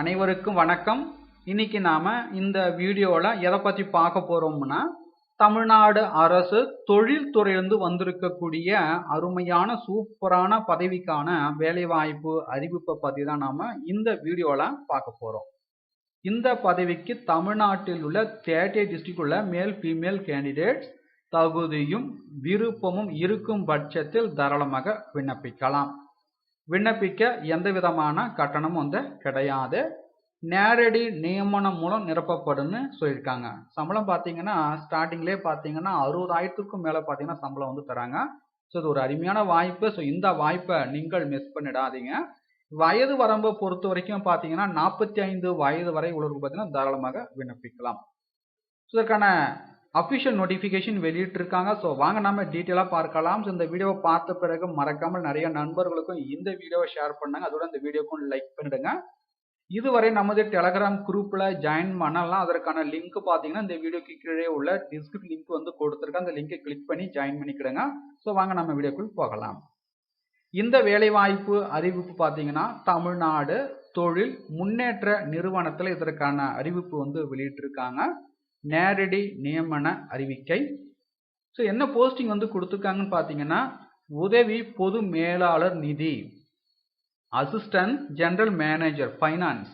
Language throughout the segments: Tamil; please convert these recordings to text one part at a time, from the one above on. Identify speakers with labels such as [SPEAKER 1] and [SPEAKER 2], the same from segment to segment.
[SPEAKER 1] அனைவருக்கும் வணக்கம். இன்னைக்கு நாம இந்த வீடியோவில் எதை பற்றி பார்க்க போறோம்னா தமிழ்நாடு அரசு தொழில்துறையிலிருந்து வந்திருக்கக்கூடிய அருமையான சூப்பரான பதவிக்கான வேலைவாய்ப்பு அறிவிப்பை பற்றி தான் நாம இந்த வீடியோவில் பார்க்க போறோம். இந்த பதவிக்கு தமிழ்நாட்டில் உள்ள தேர்ட்டி டிஸ்ட்ரிக்ட் உள்ள மேல் ஃபீமேல் கேண்டிடேட்ஸ் தகுதியும் விருப்பமும் இருக்கும் பட்சத்தில் தாராளமாக விண்ணப்பிக்கலாம். விண்ணப்பிக்க எந்த விதமான கட்டணமும் வந்து கிடையாது. நேரடி நியமனம் மூலம் நிரப்பப்படும்னு சொல்லியிருக்காங்க. சம்பளம் பார்த்தீங்கன்னா ஸ்டார்டிங்லேயே பார்த்தீங்கன்னா அறுபதாயிரத்துக்கும் மேலே பார்த்தீங்கன்னா சம்பளம் வந்து தராங்க. ஸோ இது ஒரு அருமையான வாய்ப்பு. ஸோ இந்த வாய்ப்பை நீங்கள் மிஸ் பண்ணிடாதீங்க. வயது வரம்பை பொறுத்த வரைக்கும் பார்த்தீங்கன்னா நாற்பத்தி ஐந்து வயது வரை உள்ளவர்கள் பார்த்தீங்கன்னா தாராளமாக விண்ணப்பிக்கலாம். ஸோ இதற்கான அஃபிஷியல் நோட்டிஃபிகேஷன் வெளியிட்டிருக்காங்க. ஸோ வாங்க நாம டீட்டெயிலாக பார்க்கலாம். ஸோ இந்த வீடியோவை பார்த்த பிறகு மறக்காமல் நிறைய நண்பர்களுக்கும் இந்த வீடியோவை ஷேர் பண்ணாங்க. அதோட இந்த வீடியோக்கும் லைக் பண்ணிடுங்க. இதுவரை நமது டெலகிராம் குரூப்பில் ஜாயின் பண்ணலாம். அதற்கான லிங்க் பார்த்தீங்கன்னா இந்த வீடியோக்கு கீழே உள்ள டிஸ்கிரிப் லிங்க் வந்து கொடுத்துருக்கேன் அந்த லிங்கை கிளிக் பண்ணி ஜாயின் பண்ணிக்கிடுங்க. ஸோ வாங்க நம்ம வீடியோக்குள் போகலாம். இந்த வேலைவாய்ப்பு அறிவிப்பு பார்த்தீங்கன்னா தமிழ்நாடு தொழில் முன்னேற்ற நிறுவனத்தில் இதற்கான அறிவிப்பு வந்து வெளியிட்டிருக்காங்க. நேரடி நியமன அறிவிக்கை. ஸோ என்ன போஸ்டிங் வந்து கொடுத்துருக்காங்கன்னு பார்த்தீங்கன்னா உதவி பொது மேலாளர் நிதி அசிஸ்டன்ட் ஜெனரல் மேனேஜர் ஃபைனான்ஸ்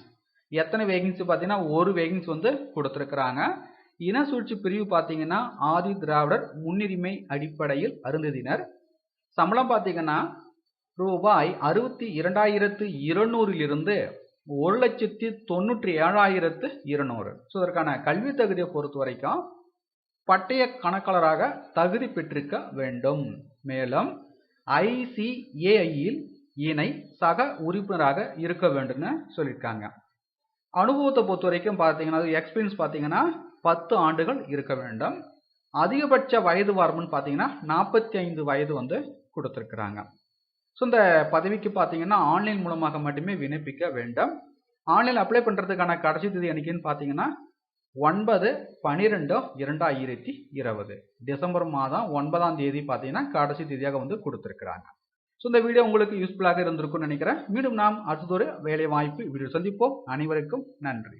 [SPEAKER 1] எத்தனை வேகன்சி பார்த்தீங்கன்னா ஒரு வேகன்சி வந்து கொடுத்துருக்குறாங்க. இன சூழ்ச்சி பிரிவு பார்த்தீங்கன்னா ஆதி திராவிடர் முன்னுரிமை அடிப்படையில் அருந்ததினர். சம்பளம் பார்த்தீங்கன்னா ரூபாய் அறுபத்தி இரண்டாயிரத்து இருநூறிலிருந்து ஒரு லட்சத்தி தொண்ணூற்றி ஏழாயிரத்து இருநூறு. ஸோ இதற்கான கல்வி தகுதியை பொறுத்த வரைக்கும் பட்டய கணக்காளராக தகுதி பெற்றிருக்க வேண்டும். மேலும் ஐசிஏஐயில் இணை சக உறுப்பினராக இருக்க வேண்டும்னு சொல்லியிருக்காங்க. அனுபவத்தை பொறுத்த வரைக்கும் பார்த்தீங்கன்னா எக்ஸ்பீரியன்ஸ் பார்த்தீங்கன்னா பத்து ஆண்டுகள் இருக்க வேண்டும். அதிகபட்ச வயது வரம்புன்னு பார்த்தீங்கன்னா நாற்பத்தி ஐந்து வயது வந்து கொடுத்துருக்குறாங்க. ஸோ இந்த பதவிக்கு பார்த்தீங்கன்னா ஆன்லைன் மூலமாக மட்டுமே விண்ணப்பிக்க வேண்டும். ஆன்லைன் அப்ளை பண்ணுறதுக்கான கடைசி தேதி என்னைக்குன்னு பார்த்தீங்கன்னா ஒன்பது பன்னிரெண்டு இரண்டாயிரத்தி இருபது. டிசம்பர் மாதம் ஒன்பதாம் தேதி பார்த்தீங்கன்னா கடைசி தேதியாக வந்து கொடுத்துருக்குறாங்க. ஸோ இந்த வீடியோ உங்களுக்கு யூஸ்ஃபுல்லாக இருந்திருக்கும்னு நினைக்கிறேன். மீண்டும் நாம் அடுத்ததொரு வேலை வாய்ப்பு வீடியோ சந்திப்போம். அனைவருக்கும் நன்றி.